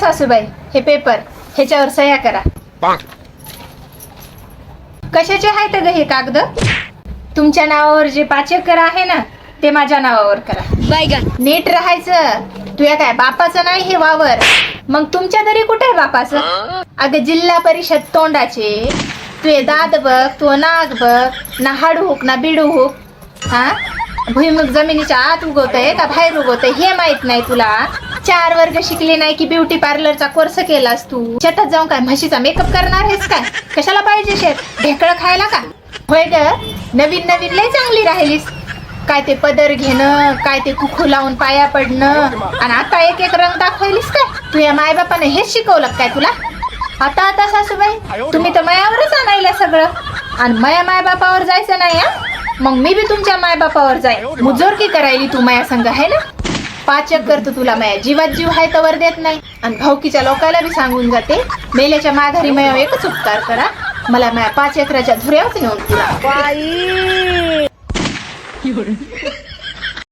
सासूबाई हे पेपर ह्याच्यावर सह्या करा. कशाचे आहेत ग हे कागद? तुमच्या नावावर जे पाच एकर आहे ना ते माझ्या नावावर करा. बैगन नीट राहायचं. तुया काय बापाचं नाही हे वावर. मग तुमच्या तरी कुठे आहे बापाचं? अगं जिल्हा परिषद तोंडाचे. तुये दात बघ तू नाक बघ ना हाडू हुक ना बिडू हुक. हा? भुईमुग जमिनीच्या आत उगवतंय का बाहेर उगवतंय हे माहीत नाही तुला. चार वर्ग शिकले नाही की ब्युटी पार्लरचा कोर्स केलास तू? शेतात जाऊन काय म्हशीचा मेकअप करणार आहेस काय? कशाला पाहिजे शेत? ढेकळं खायला का? होय ग नवीन नवीन लय चांगली राहिलीस. काय ते पदर घेणं काय ते कुखू लावून पाया पडणं आणि आता एक एक रंग दाखवलीस काय? तू या मायबापाने हेच शिकवलं काय तुला? आता आता सासूबाई तुम्ही तर मयावरच आणायला सगळं. आणि मया मायबापावर जायचं नाही हा? मग मी बी तुमच्या मायबापावर जाईन मुजोरकी करायली तू माया संघ आहे ना? पाच एकर तर तुला माया. जीवात जीव हाय तवर देत नाही. आणि भाऊकीच्या लोकांना बी सांगून जाते मेल्याच्या माघारी मया एकच उपकार करा. मला माया पाच एकराच्या धुऱ्यावर नेऊन पुरा. बाई.